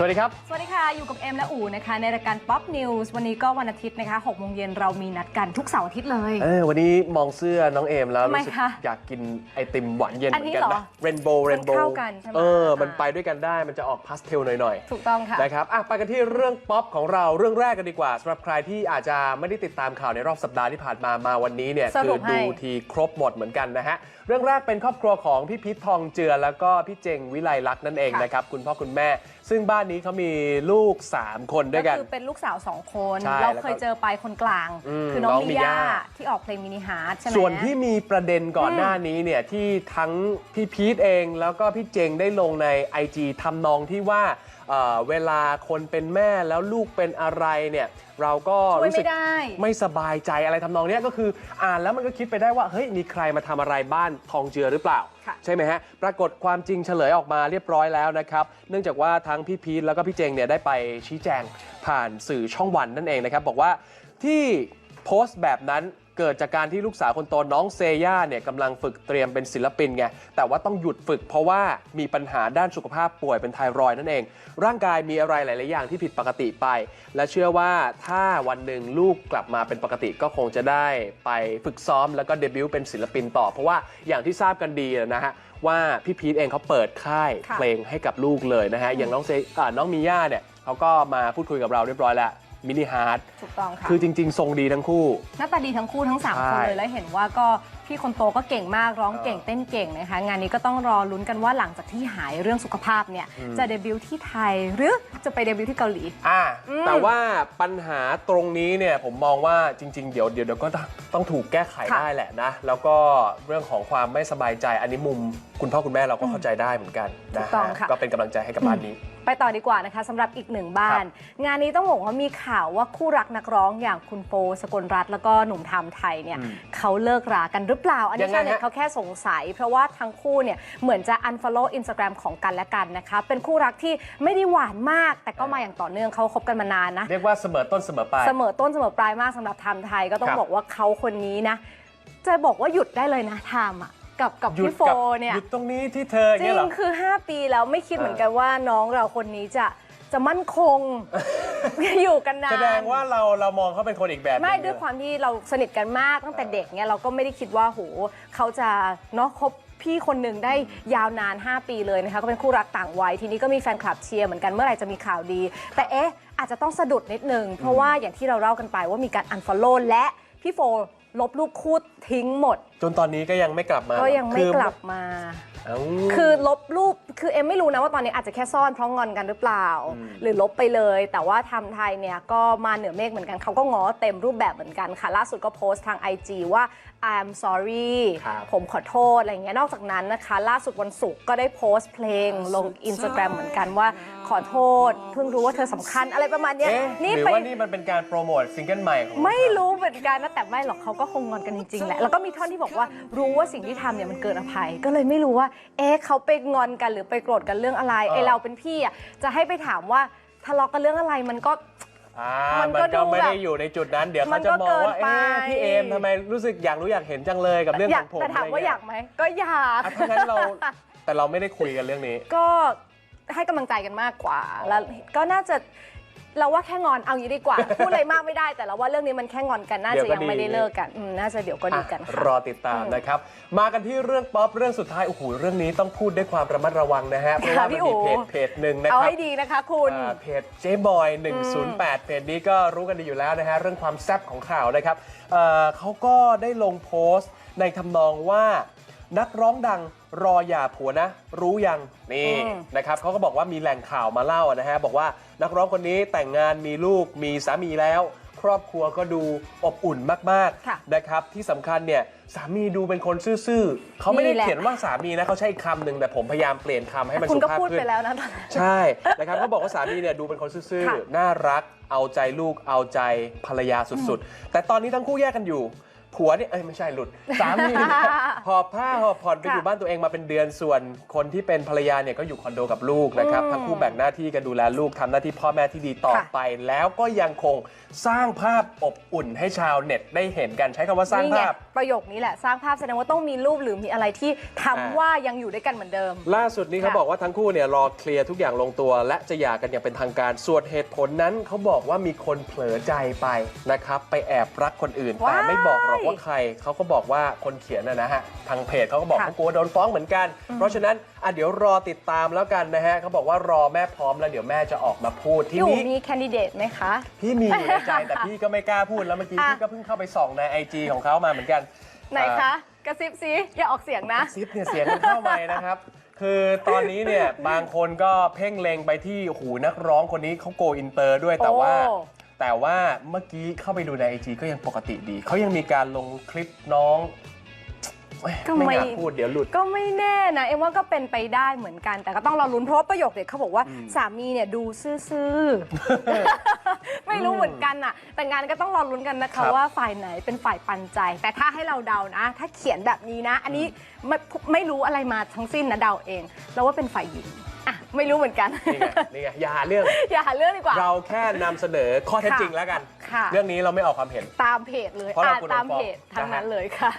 สวัสดีครับ ค่ะ อยู่กับเอ็มและอู๋นะคะ ในรายการ Pop News วันนี้ก็วันอาทิตย์นะคะ6โมงเย็นเรามีนัดกันทุกเสาร์อาทิตย์เลย เออวันนี้มองเสื้อน้องเอมแล้วทำไมรู้สึกคะอยากกินไอติมหวานเย็นเหอันมือนี้นกันเหรนะอเรนโบว์เรนโบมันว์เข้ากันใช่ไหม เออ มันอ่าไปด้วยกันได้มันจะออกพาสเทลหน่อยถูกต้องค่ะ ๆนะครับอะไปกันที่เรื่องป๊อปของเราเรื่องแรกกันดีกว่าสำหรับใครที่อาจจะไม่ได้ติดตามข่าวในรอบสัปดาห์ที่ผ่านมามาวันนี้เนี่ยสคืรุอปให้ ดูทีครบหมดเหมือนกันนะฮะเรื่องแรกเป็นครอบครัวของพี่พิษทองเจือแล้วก็พี่เจงวิไลลักษณ์นั่นเองนะครับคุณพ่อคุณแม่ ซึ่งบ้านนี้เขามีลูก 3 คนด้วยกัน ก็คือเป็นลูกสาวสองคน ใช่เราแล้วก็เคยเจอไปคนกลาง อืมคือน้องน้องมิมิย่าย่า ที่ออกเพลงมินิฮาร์ดใช่ไหม ส่วนที่มีประเด็นก่อนหน้านี้เนี่ยที่ทั้งพี่พีทเองแล้วก็พี่เจงได้ลงใน IG ทำนองที่ว่าเอ่อเวลาคนเป็นแม่แล้วลูกเป็นอะไรเนี่ยเราก็ช่วยรู้สึไม่กได้ ไม่สบายใจอะไรทำนองเนี้ยก็คืออ่านแล้วมันก็คิดไปได้ว่าเฮ้ยมีใครมาทำอะไรบ้านทองเจือหรือเปล่าค่ะ ใช่ไหมฮะ ปรากฏความจริงเฉลยออกมาเรียบร้อยแล้วนะครับ เนื่องจากว่าทั้งพี่พีทแล้วก็พี่เจงเนี่ยได้ไปชี้แจงผ่านสื่อช่องวันนั่นเองนะครับ บอกว่าที่ โพสต์แบบนั้นเกิดจากการที่ลูกสาวคนโตน้องเซย่าเนี่ยกำลังฝึกเตรียมเป็นศิลปินไง แต่ว่าต้องหยุดฝึกเพราะว่ามีปัญหาด้านสุขภาพป่วยเป็นไทรอยนั่นเอง ร่างกายมีอะไรหลาย ๆ อย่างที่ผิดปกติไป และเชื่อว่าถ้าวันหนึ่งลูกกลับมาเป็นปกติก็คงจะได้ไปฝึกซ้อมแล้วก็เดบิวต์เป็นศิลปินต่อ เพราะว่าอย่างที่ทราบกันดีนะฮะว่าพี่พีทเองเขาเปิดค่ายเพลงให้กับลูกเลยนะฮะอย่างน้องเซอ่าน้องมีย่าเนี่ยเขาก็มาพูดคุยกับเราเรียบร้อยแล้ว มินิฮาร์ดถูกต้องค่ะ คือจริง ๆ ทรงดีทั้งคู่ หน้าตาดีทั้งคู่ทั้ง3ใช่คนเลย แล้วเห็นว่าก็พี่คนโตก็เก่งมากร้องเก่งเออเต้นเก่งนะคะ งานนี้ก็ต้องรอลุ้นกันว่าหลังจากที่หายเรื่องสุขภาพเนี่ยอืมจะเดบิวต์ที่ไทยหรือจะไปเดบิวต์ที่เกาหลี อ่าอืมแต่ว่าปัญหาตรงนี้เนี่ยผมมองว่าจริง ๆ เดี๋ยวเดี๋ยวเดี๋ยวก็ต้องต้องถูกแก้ไขค่ะ ได้แหละนะ แล้วก็เรื่องของความไม่สบายใจอันนี้มุม คุณพ่อคุณแม่เราก็เข้าใจได้เหมือนกันถูนะกต้องฮะค่ะ ก็เป็นกำลังใจให้กับบ้านนี้ ไปต่อดีกว่านะคะสำหรับอีกหนึ่งบ้าน งานนี้ต้องบอกว่ามีข่าวว่าคู่รักนักร้องอย่างคุณโฟสกลรัตน์แล้วก็หนุ่มไทม์ไทยเนี่ยอืมเขาเลิกรากันหรือเปล่า อันยันี้งไงชาวเน็ตฮะ เขาแค่สงสัย เพราะว่าทั้งคู่เนี่ยเหมือนจะ unfollow Instagram ของกันและกันนะคะเป็นคู่รักที่ไม่ได้หวานมาก แต่ก็มาอย่างต่อเนื่องเขาคบกันมานานนะ เรียกว่าเสมอต้นเสมอปลาย เสมอต้นเสมอปลายมากสำหรับไทม์ไทยก็ต้องครับ บอกว่าเขาคนนี้นะ จะบอกว่าหยุดได้เลยนะไทม์อะ กับกับหยุดพี่โฟกับเนี่ยหยุดตรงนี้ที่เธออย่างจริเงี้ยงเหรอคือ 5 ปีแล้วไม่คิดเหมือนกันว่าน้องเราคนนี้จะจะมั่นคง อยู่กันนาน แสดงว่าเราเรามองเขาเป็นคนอีกแบบหนึ่งไม่เนี่ด้วยความที่เราสนิทกันมากตั้งแต่เด็กเนี่ยเราก็ไม่ได้คิดว่าโหเขาจะเนาะคบพี่คนหนึ่งได้ยาวนาน 5 ปีเลยนะคะ ก็เป็นคู่รักต่างวัยทีนี้ก็มีแฟนคลับเชียร์เหมือนกันเมื่อไหร่จะมีข่าวดี แต่เอ๊ะ อาจจะต้องสะดุดนิดนึง เพราะว่าอย่างที่เราเล่ากันไปว่ามีการ unfollow และพี่โฟ ลบรูปคู่ทิ้งหมด จนตอนนี้ก็ยังไม่กลับมา ก็ยังไม่คือกลับมาเอ้า คือลบรูปคือเอ็มไม่รู้นะว่าตอนนี้อาจจะแค่ซ่อนเพราะงอนกันหรือเปล่าอืมหรือลบไปเลย แต่ว่าทำไทยเนี่ยก็มาเหนือเมฆเหมือนกันเขาก็ง้อเต็มรูปแบบเหมือนกันค่ะ ล่าสุดก็โพสต์ทาง IG ว่า I'm sorry ครับผมขอโทษอะไรอย่างเงี้ยนอกจากนั้นนะคะ ล่าสุดวันศุกร์ก็ได้โพสต์เพลงลง Instagram เหมือนกันว่าขอโทษ เพิ่งรู้ว่าเธอสำคัญอะไรประมาณเนี้ยเอ๊ะนี่หรือไปว่านี่มันเป็นการโปรโมทซิงเกิลใหม่ของไม่รู้เหมือนกันนะแต่ไม่หรอกเขาก็คงงอนกันจริงๆแหละแล้วก็มีท่อนที่บอกว่ารู้ว่าสิ่งที่ทำเนี่ยมันเกินอภัยก็เลยไม่รู้ว่าเอ๊ะเขาไปงอนกันหรือไปโกรธกันเรื่องอะไรไอเราเป็นพี่อะจะให้ไปถามว่าทะเลาะกันเรื่องอะไรมันก็ อ่ามัมันก็ก็ไม่ดูแบบได้อยู่ในจุดนั้น เดี๋ยวมัเขานจะก็มองว่าเกินไป เอ๊ะพี่เอมทำไมรู้สึกอยากรู้อยากเห็นจังเลยกับเรื่องอขยาอกงผมแต่ถามว่าอยากไหมก็อยากอะถ้างั้นเราแต่เราไม่ได้คุยกันเรื่องนี้ ก็ให้กำลังใจกันมากกว่า แล้วก็น่าจะ เราว่าแค่งอนเอางี้ดีกว่า พูดอะไรมากไม่ได้แต่เราว่าเรื่องนี้มันแค่งอนกันน่าเดี๋จะยวก็ยังไม่ดีได้เลิกกันอืมน่าจะเดี๋ยวก็ดีกันอะค่ะ รอติดตามนะครับ มากันที่เรื่องป๊อปเรื่องสุดท้ายโอ้โหเรื่องนี้ต้องพูดด้วยความระมัดระวังนะฮะเพราะว่ามันพี่มีอู๋เพจเพจหนึ่งนะคเอารับให้ดีนะคะคุณ อ่าเพจเจ๊บอย108เพจนี้ก็รู้กันดีอยู่แล้วนะฮะเรื่องความแซ่บของข่าวนะครับเอ่อเขาก็ได้ลงโพสต์ในทำนองว่านักร้องดัง รอหย่าผัวนะ รู้ยังนี่อืมนะครับเขาก็บอกว่ามีแหล่งข่าวมาเล่านะฮะบอกว่านักร้องคนนี้แต่งงานมีลูกมีสามีแล้ว ครอบครัวก็ดูอบอุ่นมากค่ะๆนะครับที่สำคัญเนี่ยสามีดูเป็นคนซื่อๆเขาไม่ได้นี่แหละเขียนว่าสามีนะเขาใช้อีกคำหนึ่งแต่ผมพยายามเปลี่ยนคำให้มันคุณสุก็ภาพพูดขึ้นไปแล้วนะตอนนั้นใช่นะครับเขาบอกว่าสามีเนี่ยดูเป็นคนซื่อค่ะๆน่ารัก เอาใจลูกเอาใจภรรยาสุดๆ แต่ตอนนี้ทั้งคู่แยกกันอยู่ ผัวเนี่ยเอ้ยไม่ใช่หลุดสามีเนี่ยหอบผ้าหอบผ่อนไปค่ะอยู่บ้านตัวเองมาเป็นเดือนส่วนคนที่เป็นภรรยาเนี่ยก็อยู่คอนโดกับลูกนะครับอืมทั้งคู่แบ่งหน้าที่กันดูแลลูกทำหน้าที่พ่อแม่ที่ดีต่อค่ะไป แล้วก็ยังคงสร้างภาพอบอุ่นให้ชาวเน็ตได้เห็นกันใช้คำว่าสร้างนี่ไงภาพ ประโยคนี้แหละสร้างภาพแสดงว่าต้องมีรูปหรือมีอะไรที่ทำอ่า ว่ายังอยู่ด้วยกันเหมือนเดิม ล่าสุดนี้เขาค่ะ บอกว่าทั้งคู่เนี่ยรอเคลียร์ทุกอย่างลงตัว และจะหย่ากันอย่างเป็นทางการส่วนเหตุผลนั้นเขาบอกว่ามีคนเผลอใจไปนะครับ ไปแอบรักคนอื่นแต่ไม่บอกหรอกว่าใครเขาก็บอกว่าคนเขียนนะนะฮะทางเพจเขาก็บอกค่ะเขากลัวโดนฟ้องเหมือนกัน เพราะฉะนั้นอะเดี๋ยวรอติดตามแล้วกันนะฮะเขาบอกว่ารอแม่พร้อมแล้วเดี๋ยวแม่จะออกมาพูดทีพี่อู๋นี้มีแคนดิเดตไหมคะ พี่มีอยู่ในใจแต่พี่ก็ไม่กล้าพูดแล้วเมื่อกี้อะ พี่ก็เพิ่งเข้าไปส่องในไอจของเขามาเหมือนกันไหนคะ กระซิบซิอย่าออกเสียงนะ ซิปเนี่ยเสียงมันเข้าไปนะครับ คือตอนนี้เนี่ยบางคนก็เพ่งเล็งไปที่หูนักร้องคนนี้เขาโกอินเตอร์ด้วยแต่ว่า โอ้ แต่ว่าเมื่อกี้เข้าไปดูในไอจีก็ยังปกติดี เขายังมีการลงคลิปน้องเอ้ยก็ไม่ ไม่อยากพูดเดี๋ยวหลุด ก็ไม่แน่นะ เอ็มว่าก็เป็นไปได้เหมือนกัน แต่ก็ต้องรอลุ้นเพราะว่าประโยคเด็ดเขาบอกว่าสามีเนี่ยดูซื่อๆ ไม่รู้เหมือนกันอะแต่งานก็ต้องรอลุ้นกันนะครัคะบ ว่าฝ่ายไหนเป็นฝ่ายปันใจ แต่ถ้าให้เราเดานะ ถ้าเขียนแบบนี้นะ อันนี้ไม่ไม่รู้อะไรมาทั้งสิ้นนะเดาเองแล้วว่าเป็นฝ่ายหญิงอะ ไม่รู้เหมือนกัน นี่ไงนี่ไงอย่าหาเรื่อง อย่าหาเรื่องดีกว่า เราแค่นำเสนอข้อเท็จจริงแล้วกัน ค่ะ เรื่องนี้เราไม่ออกความเห็น ตามเพจเลยเพราะเราอ่านกลัวโดนตามฟ้องเพจทั้งนะฮะนั้นเลยค่ะ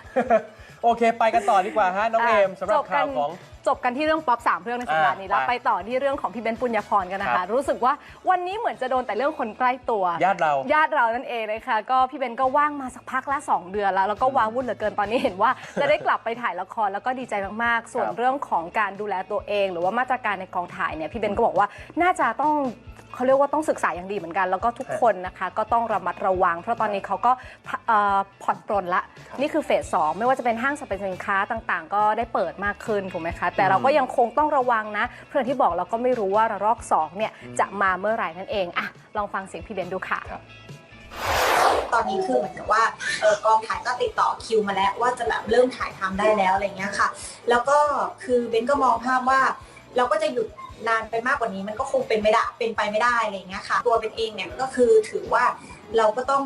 โอเค ไปกันต่อดีกว่าฮะน้องเอมสำหรับจกัข่าวของ จบกัน ที่เรื่องป๊อปสามเรื่องในสัปดาห์นี้อ่าแล้วไปไปต่อที่เรื่องของพี่เบนซ์ปุญญพรกันนะครัคะ บ รู้สึกว่าวันนี้เหมือนจะโดนแต่เรื่องคนใกล้ตัว ญาติเรา ญาติเรานั่นเองเลยค่ะ ก็พี่เบนก็ว่างมาสักพักละ2 เดือนแล้ว แล้วก็ว้าวุ่นเหลือเกินตอนนี้เห็นว่า จะได้กลับไปถ่ายละครแล้วก็ดีใจมากๆ ส่วนครับเรื่องของการดูแลตัวเอง หรือว่ามาตรการในกองถ่ายเนี่ยพี่เบนก็บอกว่าน่าจะต้อง เขาเรียกว่าต้องศึกษาอย่างดีเหมือนกัน แล้วก็ทุกคนนะคะก็ต้องระมัดระวัง เพราะตอนนี้เขาก็เอ่อผ่อนปรนละครับนี่คือเฟสสองไม่ว่าจะเป็นห้างสรรพสินค้าต่างๆ ก็ได้เปิดมากขึ้นถูกไหมคะ แต่เราก็ยังคงต้องระวังนะ เพื่อนที่บอกเราก็ไม่รู้ว่าระลอกสองเนี่ยจะมาเมื่อไหร่นั่นเองอะลองฟังเสียงพี่เบนดูค่ะครับตอนนี้คือเหมือนกับว่าเออกองถ่ายก็ติดต่อคิวมาแล้วว่าจะแบบเริ่มถ่ายทำได้แล้วอะไรเงี้ยค่ะ แล้วก็คือเบนก็มองภาพว่า เราก็จะหยุด นานไปมากกว่านี้มันก็คงเป็นไม่ได้เป็นไปไม่ได้อะไรเงี้ยค่ะ ตัวเป็นเองเนี่ยก็คือถือว่าเราก็ต้อง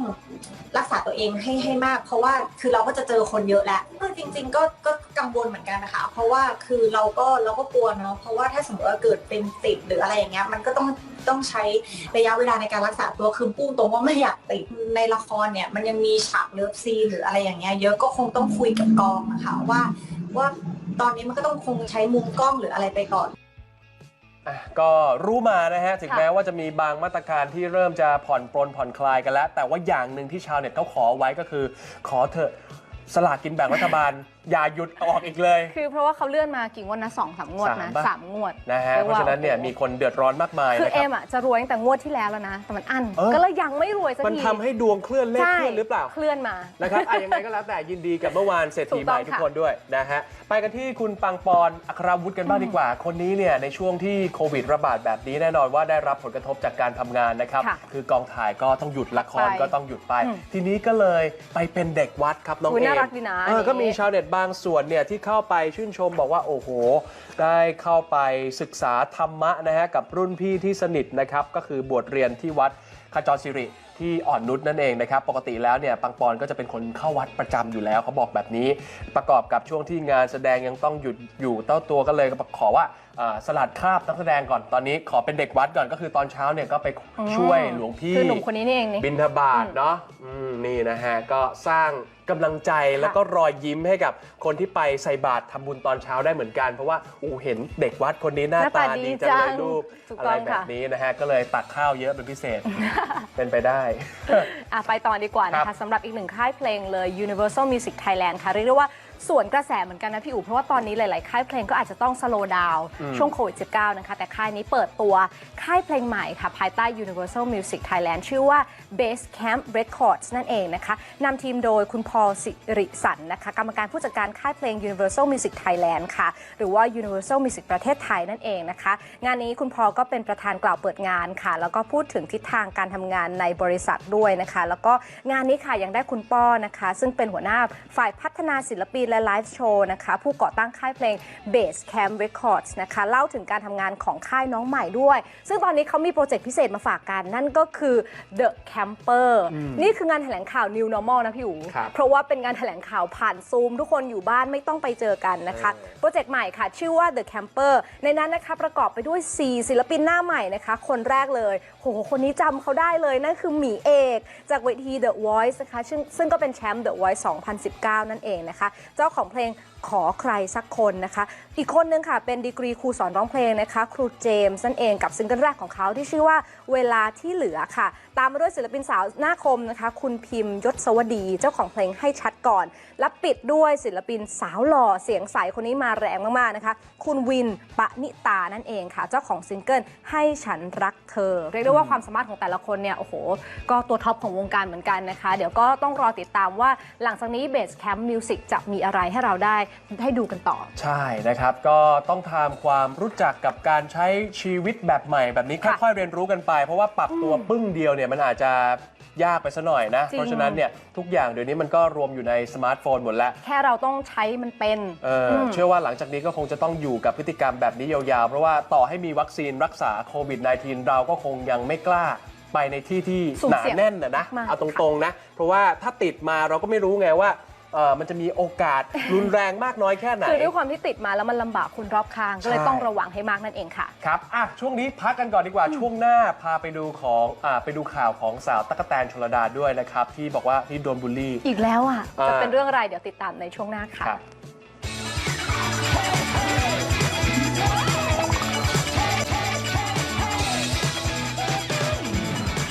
รักษาตัวเองให้ให้มาก เพราะว่าคือเราก็จะเจอคนเยอะแล้วคือจริง ๆ ก็ก็กังวลเหมือนกันนะคะ เพราะว่าคือเราก็เราก็กลัวเนาะเพราะว่าถ้าสมมติว่าเกิดเป็นติดหรืออะไรอย่างเงี้ยมันก็ต้องต้องใช้ระยะเวลาในการรักษาตัวคือปุ้งตรงว่าไม่อยากติดในละครเนี่ย มันยังมีฉากเลิฟซีหรืออะไรอย่างเงี้ยเยอะก็คงต้องคุยกับกองนะคะว่าว่าตอนนี้มันก็ต้องคงใช้มุมกล้องหรืออะไรไปก่อน อะก็รู้มานะฮะ ถึงค่ะแม้ว่าจะมีบางมาตรการที่เริ่มจะผ่อนปลนผ่อนคลายกันแล้ว แต่ว่าอย่างหนึ่งที่ชาวเน็ตเขาขอไว้ก็คือ ขอเถอะสลากกินแบ่งรัฐบาล อย่าหยุดออกอีกเลย คือเพราะว่าเขาเลื่อนมากี่งวดนะสองสามงวดนะสามปะ สามงวดนะฮะ รียเพกว่ราะฉะนั้นเนี่ยโอ้โหมีคนเดือดร้อนมากมายคือนะคเอรับ มอะจะรวยตั้งแต่งวดที่แล้วแล้วนะ แต่มันอั้นเออ ก็เลยยังไม่รวยสักทีมันทำให้ดวงเคลื่อนเลขใช่เคลื่อนหรือเปล่า เคลื่อนมา นะครับอะยังไงก็แล้วแต่ยินดีกับเมื่อวานเศรษฐีใหม่ถูกต้องทุกคนด้วยนะฮะ ไปกันที่คุณปังปอนอัครวุฒิกันบ้างดีกว่า คนนี้เนี่ยในช่วงที่โควิดระบาดแบบนี้แน่นอนว่าได้รับผลกระทบจากการทำงานนะครับ ค่ะคือกองถ่ายก็ต้องหยุดละครไปก็ต้องหยุดไป อืมทีนี้ก็เลยไปเป็นเด็กวัดครับน้องอุ๊ยเอน่ามรักดีนะเอออันนี้ก็มีชาวเน็ตบางส่วนเนี่ยที่เข้าไปชื่นชมบอกว่าโอ้โห ได้เข้าไปศึกษาธรรมะนะฮะกับรุ่นพี่ที่สนิทนะครับก็คือบวชเรียนที่วัดขจรสิริที่อ่อนนุชนั่นเองนะครับ ปกติแล้วเนี่ยปังปอนก็จะเป็นคนเข้าวัดประจำอยู่แล้วเขาบอกแบบนี้ ประกอบกับช่วงที่งานแสดงยังต้องหยุดอยู่เต้าตัวก็เลยขอว่าอ่าสลัดคราบนักแสดงก่อนตอนนี้ขอเป็นเด็กวัดก่อนก็คือตอนเช้าเนี่ยก็ไปช่วยหลวงพี่คือหนุ่มคนนี้นี่เองนี่บินทบาทเนาะอืมนี่นะฮะก็สร้างกำลังใจแล้วก็รอยยิ้มให้กับคนที่ไปใส่บาตรทำบุญตอนเช้าได้เหมือนกัน เพราะว่าอูเห็นเด็กวัดคนนี้หน้าหน้าตาตาดีดีจังเลยจังรูปถูกอะไรต้องแบค่ะบนี้นะฮะก็เลยตักข้าวเยอะเป็นพิเศษเป็นไปได้อะไปต่อดีกว่านะครัคะบ สำหรับอีกหนึ่งค่ายเพลงเลย Universal Music Thailand ค่ะ เรียกได้ว่า ส่วนกระแสเหมือนกันนะพี่อู๋เพราะว่าตอนนี้หลาย ๆ ค่ายเพลงก็อาจจะต้องสโลว์ดาวช่วงโควิด -19 นะคะ แต่ค่ายนี้เปิดตัวค่ายเพลงใหม่ค่ะ ภายใต้ Universal Music Thailand ชื่อว่า Base Camp Records นั่นเองนะคะนำทีมโดยคุณพอลสิริสันนะคะ กรรมการผู้จัดการค่ายเพลง Universal Music Thailand ค่ะ หรือว่า Universal Music ประเทศไทยนั่นเองนะคะ งานนี้คุณพอลก็เป็นประธานกล่าวเปิดงานค่ะ แล้วก็พูดถึงทิศทางการทำงานในบริษัทด้วยนะคะ แล้วก็งานนี้ค่ะยังได้คุณป้อนะคะ ซึ่งเป็นหัวหน้าฝ่ายพัฒนาศิลปินและไลฟ์โชว์นะคะผู้ก่อตั้งค่ายเพลง Base Camp Records นะคะเล่าถึงการทำงานของค่ายน้องใหม่ด้วย ซึ่งตอนนี้เขามีโปรเจกต์พิเศษมาฝากกัน นั่นก็คือ The Camper นี่คืองานแถลงข่าว New Normal นะพี่อู๋ครับเพราะว่าเป็นงานแถลงข่าวผ่านซูม ทุกคนอยู่บ้านไม่ต้องไปเจอกันนะคะเออโปรเจกต์ใหม่ค่ะ ชื่อว่า The Camper ในนั้นนะคะประกอบไปด้วย 4 ศิลปินหน้าใหม่นะคะ คนแรกเลยโหคนนี้จำเขาได้เลย นั่นคือหมีเอก จากเวที The Voice นะคะซึ่งซึ่งก็เป็นแชมป์ The Voice 2019 นั่นเองนะคะเจ้าของเพลง ขอใครสักคนนะคะ อีกคนนึงค่ะเป็นดีกรีครูสอนร้องเพลงนะคะ ครูเจมส์นั่นเองกับซิงเกิลแรกของเขาที่ชื่อว่าเวลาที่เหลือค่ะ ตามมาด้วยศิลปินสาวหน้าคมนะคะ คุณพิมพ์ยศสวดีเจ้าของเพลงให้ชัดก่อน และปิดด้วยศิลปินสาวหล่อเสียงใสคนนี้มาแรงมากๆนะคะ คุณวินปะนิตานั่นเองค่ะ เจ้าของซิงเกิลให้ฉันรักเธอ เรียกได้ว่าความสามารถของแต่ละคนเนี่ยโอ้โห ก็ตัวท็อปของวงการเหมือนกันนะคะ เดี๋ยวก็ต้องรอติดตามว่าหลังจากนี้ Base Camp Music จะมีอะไรให้เราได้ให้ดูกันต่อ ใช่นะครับ ก็ต้องทำความรู้จักกับการใช้ชีวิตแบบใหม่แบบนี้ ค่ะค่อยๆเรียนรู้กันไป เพราะว่าปรับตัวปึ้งเดียวเนี่ยมันอาจจะยากไปซะหน่อยนะ จริง เพราะฉะนั้นเนี่ยทุกอย่างเดี๋ยวนี้มันก็รวมอยู่ในสมาร์ทโฟนหมดแล้ว แค่เราต้องใช้มันเป็น เอออม เชื่อว่าหลังจากนี้ก็คงจะต้องอยู่กับพฤติกรรมแบบนี้ยาวๆ เพราะว่าต่อให้มีวัคซีนรักษาโควิด -19 เราก็คงยังไม่กล้าไปในที่ที่สุ่มหนาเสี่ยงแน่นนะนะ มากๆเอาตรงๆนะ เพราะว่าถ้าติดมาเราก็ไม่รู้ไงว่า เออมันจะมีโอกาสรุนแรงมากน้อยแค่ไหน คือด้วยความที่ติดมาแล้วมันลำบากคนรอบข้าง ก็เลยใช่ ต้องระวังให้มากนั่นเองค่ะ ครับ อะ ช่วงนี้พักกันก่อนดีกว่า ช่วงหน้าพาไปดูของอ่าไปดูข่าวของสาวตั๊กแตนชลดาด้วยนะครับ ที่บอกว่าที่โดนบูลลี่ อีกแล้วอะอ่าจะเป็นเรื่องอะไรเดี๋ยวติดตามในช่วงหน้าค่ะ ครับ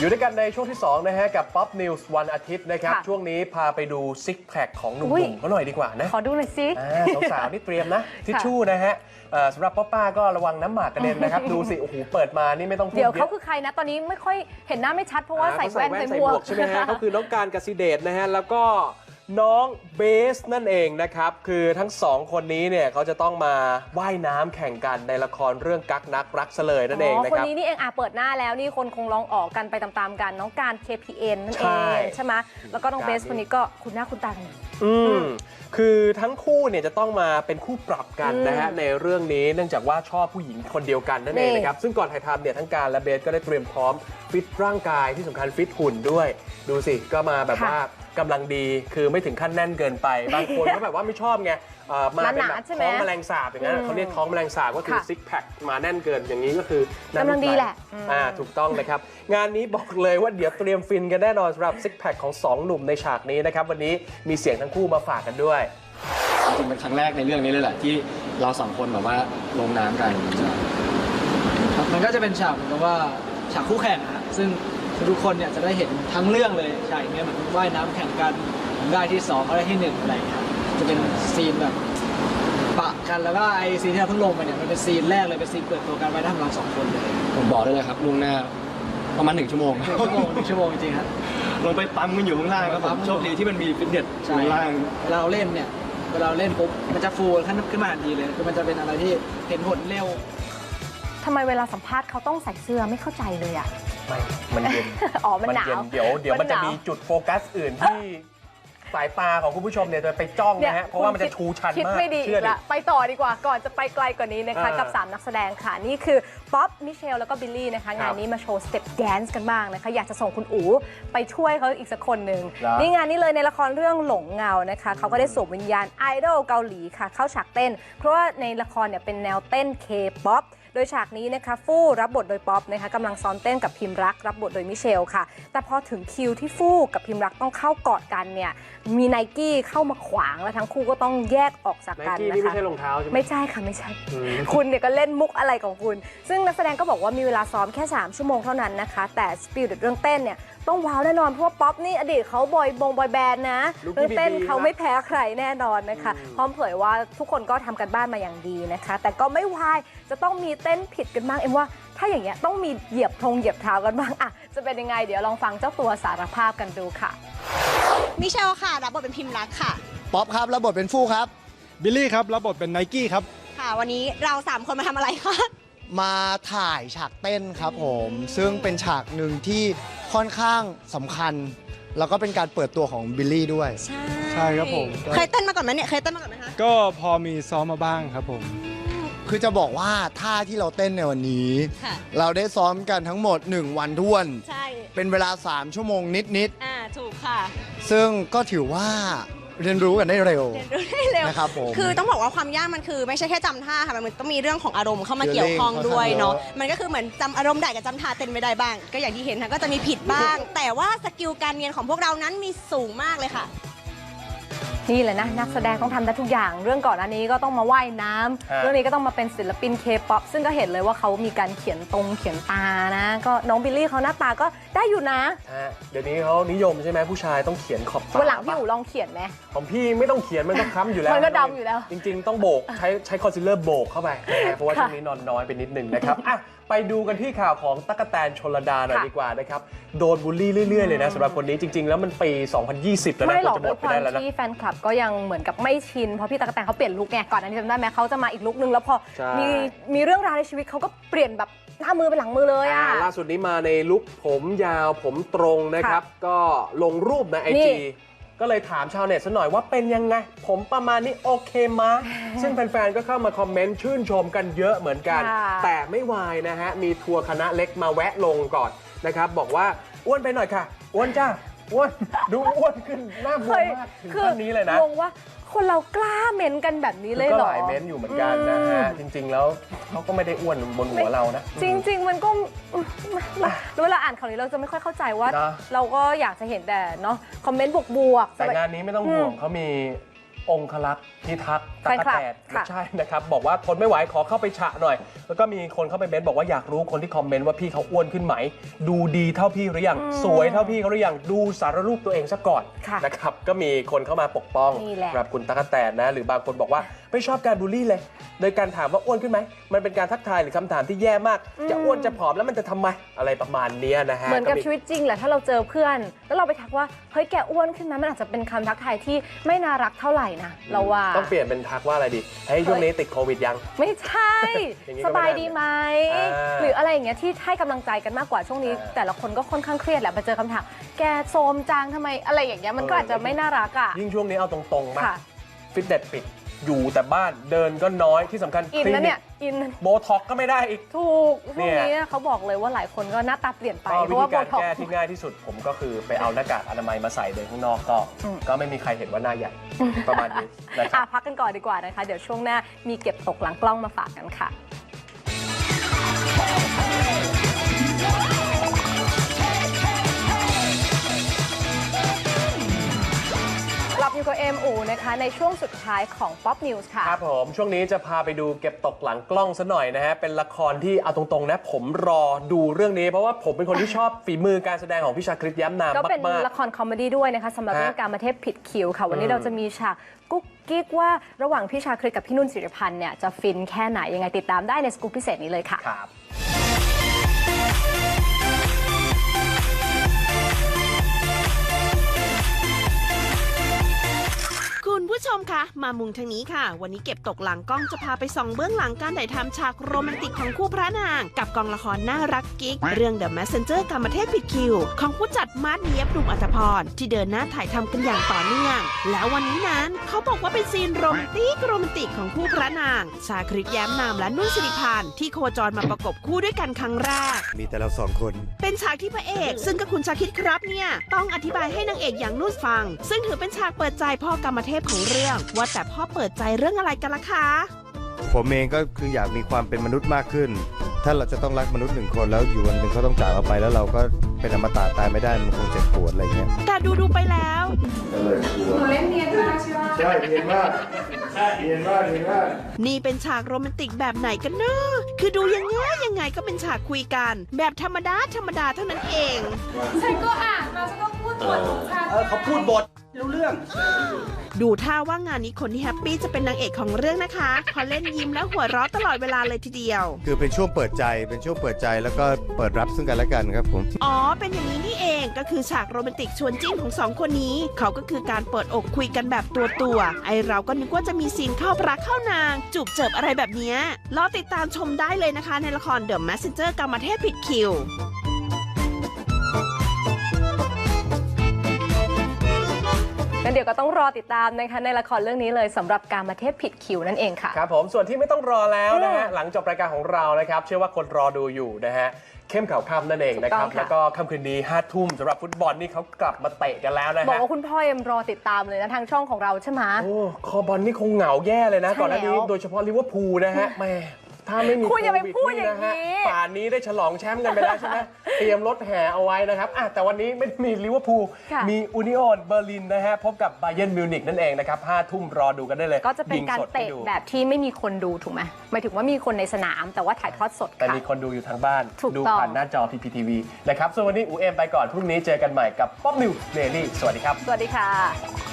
อยู่ด้วยกันในช่วงที่ 2 นะฮะ กับ Pop News วันอาทิตย์นะครับ ค่ะ ช่วงนี้พาไปดูซิกแพคของหนุ่อุ๊ยมๆเขาหน่อยดีกว่านะขอดูหน่อยสิ อ่าสาวๆนี่เตรียมนะทิชชู่นะฮะเอ่อสำหรับป้าป้าๆก็ระวังน้ำหมากกระเด็นนะครับ ดูสิ โอ้โห เปิดมานี่ไม่ต้องพูดเดี๋ยวเยเขาอะคือใครนะ ตอนนี้ไม่ค่อยเห็นหน้าไม่ชัดเพราะว่าอ่ใส่แว่นเขาใส่ใส่หมวก ใช่ไหมฮะเขาคือน้องการกสิเดชนะฮะ แล้วก็ น้องเบสนั่นเองนะครับ คือทั้งสองคนนี้เนี่ยเขาจะต้องมาว่ายน้ำแข่งกันในละครเรื่องกักนักรักเสลยนั่นเองนะคนครับ นี้นี่เองอะเปิดหน้าแล้วนี่คนคงร้องออกกันไปตามๆกันน้องการ KPN นั่นเอใช่ งใช่ไหมแล้วก็น้องการเบสคนนี้ก็คุณหน้าคุณตากัน อืมคือทั้งคู่เนี่ยจะต้องมาเป็นคู่ปรับกันนะฮะอืมในเรื่องนี้เนื่องจากว่าชอบผู้หญิงคนเดียวกันนั่นเองนี่ นะครับซึ่งก่อนถ่ายทำเนี่ยทั้งการและเบสก็ได้เตรียมพร้อมฟิตร่างกายที่สำคัญฟิตหุ่นด้วย ดูสิก็มาแบบว่า กำลังดีคือไม่ถึงขั้นแน่นเกินไป บางคนก็แบบว่าไม่ชอบไงเอ่อมาเป็นหนาแบบๆใช่ไหมท้องแมลงสาบอย่างนั้นอืมเขาเรียกท้องแมลงสาบก็คือค่ะซิกแพคมาแน่นเกินอย่างนี้ก็คือนั่นกำลังดีไปแหละอืมอ่าถูกต้องนะครับ งานนี้บอกเลยว่าเดี๋ยวเตรียมฟินกันแน่นอนสำหรับซิกแพคของสองหนุ่มในฉากนี้นะครับวันนี้มีเสียงทั้งคู่มาฝากกันด้วย จริงๆเป็นครั้งแรกในเรื่องนี้เลยแหละที่เราสองคนแบบว่าลงน้ำกัน ครับมันก็จะเป็นฉากเหมือนกับว่าฉากคู่แข่งอะฮะซึ่ง ทุกคนเนี่ยจะได้เห็นทั้งเรื่องเลยฉากอย่างเงี้ยเหมือนว่ายน้ำแข่งกันผมได้ที่สองเขาได้ที่หนึ่งอะไรอย่างเงี้ยครับจะเป็นซีนแบบปะกันแล้วก็ไอซีนที่เราเพิ่งลงไปเนี่ยมันเป็นซีนแรกเลยเป็นซีนเปิดตัวการว่ายน้ำของเราสองคนเลยผมบอกได้เลยครับล่วงหน้าประมาณหนึ่งชั่วโมง หนึ่งชั่วโมงหนึ่งชั่วโมงจริงๆครับ ลงไปปั๊มกันอยู่ข้างล่างครับผมโชคดีที่มันมีฟิตเนสอยู่ใช่ข้างล่าง เวลาเราเล่นเนี่ยเวลาเราเล่นปุ๊บมันจะฟูขึ้นขึ้นมาทันทีเลยคือมันจะเป็นอะไรที่เห็นผลเร็ว ทำไมเวลาสัมภาษณ์เขาต้องใส่เสื้อไม่เข้าใจเลยอะ ไม่มันเย็นอ๋อมันหนาวเย็นเดี๋ยวเดี๋ยวมันจะหาวมีจุดโฟกัสอื่นที่สายตาของคุณผู้ชมเนี่ยจะไปจ้องนะฮะ เพราะว่ามันจะชูชันคิดมากไม่ดีเชื่อดิละไปต่อดีกว่าก่อนจะไปไกลกว่านี้นะคะเออกับ 3 นักแสดงค่ะ นี่คือ ป๊อป มิเชล แล้วก็บิลลี่นะคะครับงานนี้มาโชว์สเต็ปแดนซ์กันบ้างนะคะ อยากจะส่งคุณอู๋ไปช่วยเขาอีกสักคนหนึ่งเหรอนี่งานนี้เลยในละครเรื่องหลงเงานะคะ เขาก็ได้สวมวิญญาณไอดอลเกาหลีค่ะ เข้าฉากเต้น เพราะว่าในละครเนี่ยเป็นแนวเต้นเคป๊อป โดยฉากนี้นะคะฟู่รับบทโดยป๊อปนะคะกำลังซ้อมเต้นกับพิมรัก รับบทโดยมิเชลค่ะ แต่พอถึงคิวที่ฟู่กับพิมรักต้องเข้ากอดกันเนี่ยมีไนกี้เข้ามาขวางแล้วทั้งคู่ก็ต้องแยกออกจากไนกันกี้นะนี่ไม่คะใช่รองเท้าใช่ไหมไม่ใช่ค่ะไม่ใช่อืมคุณเนี่ยก็เล่นมุกอะไรของคุณ ซึ่งนักแสดงก็บอกว่ามีเวลาซ้อมแค่ 3 ชั่วโมงเท่านั้นนะคะ แต่สปิริตเรื่องเต้นเนี่ย ต้องว้าวแน่นอนเพราะว่าป๊อปนี่อดีตเขาบอยบงบอยแบนด์นะลูกพี่เรื่องเต้นบีบีเขาไม่แพ้ใครแน่นอนนะคะอืมพร้อมเผยว่าทุกคนก็ทำกันบ้านมาอย่างดีนะคะ แต่ก็ไม่วายจะต้องมีเต้นผิดกันบ้างเอ็มว่า ถ้าอย่างเงี้ยต้องมีเหยียบธงเหยียบเท้ากันบ้างอะจะเป็นยังไงเดี๋ยวลองฟังเจ้าตัวสารภาพกันดูค่ะ มิเชลค่ะ รับบทเป็นพิมพ์รักค่ะ ป๊อปครับแล้วบทเป็นฟู่ครับ บิลลี่ครับ รับบทเป็นไนกี้ครับ ค่ะ วันนี้เราสามคนมาทำอะไรคะ มาถ่ายฉากเต้นครับผม ซึ่งเป็นฉากหนึ่งที่ ค่อนข้างสำคัญ แล้วก็เป็นการเปิดตัวของบิลลี่ด้วย ใช่ใช่ครับผมก็เคยเต้นมาก่อนไหมเนี่ย เคยเต้นมาก่อนไหมคะ ก็พอมีซ้อมมาบ้างครับผม คือจะบอกว่าท่าที่เราเต้นในวันนี้ ค่ะ เราได้ซ้อมกันทั้งหมด 1 วันท้วน ใช่ เป็นเวลา 3 ชั่วโมงนิด อ่า ถูกค่ะ ๆ ซึ่งก็ถือว่า เรียนรู้กันได้เร็วเรียนรู้ได้เร็วนะครับผมคือต้องบอกว่าความยากมันคือไม่ใช่แค่จำท่าค่ะมันต้องมีเรื่องของอารมณ์เข้ามาเกี่ยวข้องด้วยเนาะมันก็คือเหมือนจำอารมณ์ได้กับจำท่าเต้นไม่ได้บ้าง ก็อย่างที่เห็นค่ะก็จะมีผิดบ้าง แต่ว่าสกิลการเรียนของพวกเรานั้นมีสูงมากเลยค่ะ นี่แหละนะนักแสดงต้องทำได้ทุกอย่าง เรื่องก่อนอันนี้ก็ต้องมาว่ายน้ำฮะ เรื่องนี้ก็ต้องมาเป็นศิลปินเคป๊อปซึ่งก็เห็นเลยว่าเขามีการเขียนตรงเขียนตานะ ก็น้องบิลลี่เขาหน้าตาก็ได้อยู่นะฮะเดี๋ยวนี้เขานิยมใช่ไหมผู้ชายต้องเขียนขอบตาวันหลังพี่อู๋ลองเขียนไหม ของพี่ไม่ต้องเขียนมันก็ค้ำอยู่แล้วมันก็ดำอยู่แล้ว จริง ๆ ต้องโบกใช้ใช้คอนซีลเลอร์โบกเข้าไปนะฮะเพราะว่าค่ะช่วงนี้นอนน้อยไปนิดนึงนะครับอะไปดูกันที่ข่าวของตั๊กแตนชลดาหน่อยค่ะดีกว่านะครับ โดนบูลลี่เรื่อยๆเลยนะสำหรับคนนี้จริง ๆ แล้วมันปี 2020 แล้วนะไม่หรอกจะหมด้วดยไปความได้แล้วนะ ที่แฟนคลับก็ยังเหมือนกับไม่ชิน เพราะพี่ตะกกะแตนเขาเปลี่ยนลุคไงก่อนอันนี้จำได้ไหมเขาจะมาอีกลุคนึงแล้วพอใช่ มีมีเรื่องราวในชีวิตเขาก็เปลี่ยนแบบหน้ามือเป็นหลังมือเลยอะอ่าล่าสุดนี้มาในลุคผมยาวผมตรงนะครับ ก็ลงรูปในไอนี่ จี ก็เลยถามชาวเน็ตซะหน่อยว่าเป็นยังไง ผมประมาณนี้โอเคมะ ซึ่งแฟนๆ ก็เข้ามาคอมเมนต์ชื่นชมกันเยอะเหมือนกันค่ะแต่ไม่วายนะฮะ มีทัวร์คณะเล็กมาแวะลงก่อนนะครับ บอกว่าอ้วนไปหน่อยค่ะ อ้วนจ้าอ้วนดูอ้วนขึ้นหน้าบวมมากถึงขั้นนี้เลยนะงงว่า คนเรากล้าเม้นกันแบบนี้เลยก็เหรหอ ลายเม้นต์อยู่เหมือนกันนะฮะ จริง ๆ แล้วเขาก็ไม่ได้อ้วนบนหัวเรานะ จริง ๆ มันก็เวลาอ่านข่าวนี้เราจะไม่ค่อยเข้าใจว่า นะ เราก็อยากจะเห็นแต่เนาะคอมเมนต์บวกๆ แต่งานนี้ไม่ต้องห่วงเขามี องคลักษ์พิทักษ์ตะแฟนกะคลับแตนค่ะไม่ใช่นะครับ บอกว่าทนไม่ไหวขอเข้าไปฉะหน่อย แล้วก็มีคนเข้าไปเม้นบอกว่าอยากรู้คนที่คอมเมนต์ว่าพี่เขาอ้วนขึ้นไหม ดูดีเท่าพี่หรือยังสวยเท่าพี่เขาหรือยังดูสารรูปตัวเองซะก่อนค่ะนะครับก็มีคนเข้ามาปกป้องนี่แหละ สำหรับคุณตะกะแตนนะ หรือบางคนบอกว่า ไม่ชอบการบูลลี่เลย โดยการถามว่าอ้วนขึ้นไหม มันเป็นการทักทายหรือคำถามที่แย่มาก จะอ้วนจะผอมแล้วมันจะทำไมอะไรประมาณเนี้ยนะฮะเหมือนกับก็ชีวิตจริงแหละถ้าเราเจอเพื่อน แล้วเราไปทักว่าเฮ้ยแกอ้วนขึ้นนะมันอาจจะเป็นคำทักทายที่ไม่น่ารักเท่าไหร่นะเราว่า ต้องเปลี่ยนเป็นทักว่าอะไรดีเฮ้ยช่วงนี้ติดโควิดยัง ไม่ใช่ อย่างนี้สก็ไม่ได้บายดีไหมอ่าหรืออะไรอย่างเงี้ยที่ให้กำลังใจกันมากกว่าช่วงนี้ อ่าแต่ละคนก็ค่อนข้างเครียดแหละมาเจอคำถามแกโซมจังทำไมอะไรอย่างเงี้ยมันก็อาจจะไม่น่ารักอะ ยิ่งช่วงนี้เอาตรงๆมาค่ะ ฟิตเนสปิด อยู่แต่บ้านเดินก็น้อยที่สำคัญอินคลินะนิเนี่กยอิน โบท็อกก็ไม่ได้อีก ถูกช่วงเนี่ยนี้เขาบอกเลยว่าหลายคนก็หน้าตาเปลี่ยนไปก็เพวิราะธีว่าโบการท็อกแก้ที่ง่ายที่สุดผมก็คือไปเอาหน้ากากอนามัยมาใส่เดินข้างนอกก็ อืม ก็ไม่มีใครเห็นว่าหน้าใหญ่ประมาณนี้นะคอะรับพักกันก่อนดีกว่านะคะ เดี๋ยวช่วงหน้ามีเก็บตกหลังกล้องมาฝากกันค่ะ ในช่วงสุดท้ายของ Pop News ค่ะ ครับผมช่วงนี้จะพาไปดูเก็บตกหลังกล้องซะหน่อยนะฮะ เป็นละครที่เอาตรงๆนะ ผมรอดูเรื่องนี้ เพราะว่าผมเป็นคนที่ชอบฝีมือการแสดงของพี่ชาคริตย้ำนามก็เป็นมากละครคอมเมดี้ด้วยนะคะสำหรับฮะเรื่องการมาเทพผิดคิวค่ะ วันนี้อืมเราจะมีฉากกุ๊กกิ๊กว่าระหว่างพี่ชาคริตกับพี่นุ่นศิริพันธ์เนี่ยจะฟินแค่ไหนยังไงติดตามได้ในสกู๊ปพิเศษนี้เลยค่ะๆครับ คุณผู้ชมคะมามุงทางนี้ค่ะ วันนี้เก็บตกหลังกล้องจะพาไปส่องเบื้องหลังการถ่ายทำฉากโรแมนติกของคู่พระนาง กับกองละครน่ารักกิ๊ก เรื่อง The Messenger กรรมเทพผิดคิว ของผู้จัดมาร์ทเนียบหนุ่มอัตภพร ที่เดินหน้าถ่ายทำกันอย่างต่อเนื่อง แล้ววันนี้นั้นเขาบอกว่าเป็นซีนโรแมนติกโรแมนติกของคู่พระนาง ชาคริตแย้มนามและนุ่นสิริพันธ์ที่โคจรมาประกบคู่ด้วยกันครั้งแรก มีแต่เราสองคน เป็นฉากที่พระเอก ซึ่งก็คุณชาคิดครับเนี่ยต้องอธิบายให้นางเอกอย่างนุ่นฟัง ซึ่งถือเป็นฉากเปิดใจพ่อกรรมเทพของเรื่อง ว่าแต่พ่อเปิดใจเรื่องอะไรกันล่ะคะ ผมเองก็คืออยากมีความเป็นมนุษย์มากขึ้น ถ้าเราจะต้องรักมนุษย์หนึ่งคนแล้วอยู่วันหนึ่งเขาต้องจากเราไปแล้วเราก็เป็นอมตะตายไม่ได้มันคงเจ็บปวดอะไรอย่างเงี้ยแต่ดูดูๆไปแล้วใช่เรียนมากเรียนมากเรียนมาก นี่เป็นฉากโรแมนติกแบบไหนกันเนอะคือดูยังไงยังไงก็เป็นฉากคุยกัน แบบธรรมดาธรรมดาเท่านั้นเองเขาพูดบท รู้เรื่อง ดูท่าว่างานนี้คนที่แฮปปี้จะเป็นนางเอกของเรื่องนะคะเพอเล่นยิ้มและหัวเราะตลอดเวลาเลยทีเดียว คือเป็นช่วงเปิดใจเป็นช่วงเปิดใจแล้วก็เปิดรับซึ่งกันและกันครับผม อ๋อ เป็นอย่างนี้นี่เองก็คือฉากโรแมนติกชวนจิ้นของสองคนนี้ เขาก็คือการเปิดอกคุยกันแบบตัวตัวๆไอเราก็นึกว่าจะมีซีนเข้าพระเข้านาง จูบเจิบอะไรแบบเนี้ยรอติดตามชมได้เลยนะคะ ในละคร The Messenger กรรมเทพผิดคิว งั้นเดี๋ยวก็ต้องรอติดตามนะคะในละครเรื่องนี้เลยสำหรับการมาเทพผิดคิวนั่นเองค่ะ ครับผมส่วนที่ไม่ต้องรอแล้วนะฮะอืมหลังจบรายการของเรานะครับ เชื่อว่าคนรอดูอยู่นะฮะเข้มข่าวค่ำนั่นเองนะครับ ถูกต้องค่ะ แล้วก็ค่ำคืนนี้ห้าทุ่มสำหรับฟุตบอลนี่เขากลับมาเตะกันแล้วนะบอกฮะว่าคุณพ่อเอ็มรอติดตามเลยนะทางช่องของเราใช่ไหม โอ้คอบอลนี่คงเหงาแย่เลยนะ ใช่ก่อนหน้านี้แล้ว โดยเฉพาะลิเวอร์พูลนะฮะแหม่ ถ้าไม่มีคุณอย่าไปโวิพูดอย่างนี้นี้นะฮะป่านนี้ได้ฉลองแชมป์กันไปแล้วใช่ไหม เตรียมรถแห่เอาไว้นะครับอะแต่วันนี้ไม่ได้มีลิเวอร์พูล ค่ะมีอูนิโอนเบอร์ลินนะฮะ พบกับไบเยนมิวนิกนั่นเองนะครับห้าทุ่มรอดูกันได้เลยก็จะเป็นยิงการสดให้เตะดู แบบที่ไม่มีคนดูถูกไหมหมายถึงว่ามีคนในสนาม แต่ว่าถ่ายทอดสดแต่ค่ะ มีคนดูอยู่ทางบ้าน ถูกดูต้องผ่านหน้าจอ PPTV นะครับ ส่วนวันนี้อูเอ็มไปก่อน พรุ่งนี้เจอกันใหม่กับป๊อปนิวเดลี่ สวัสดีครับ สวัสดีค่ะ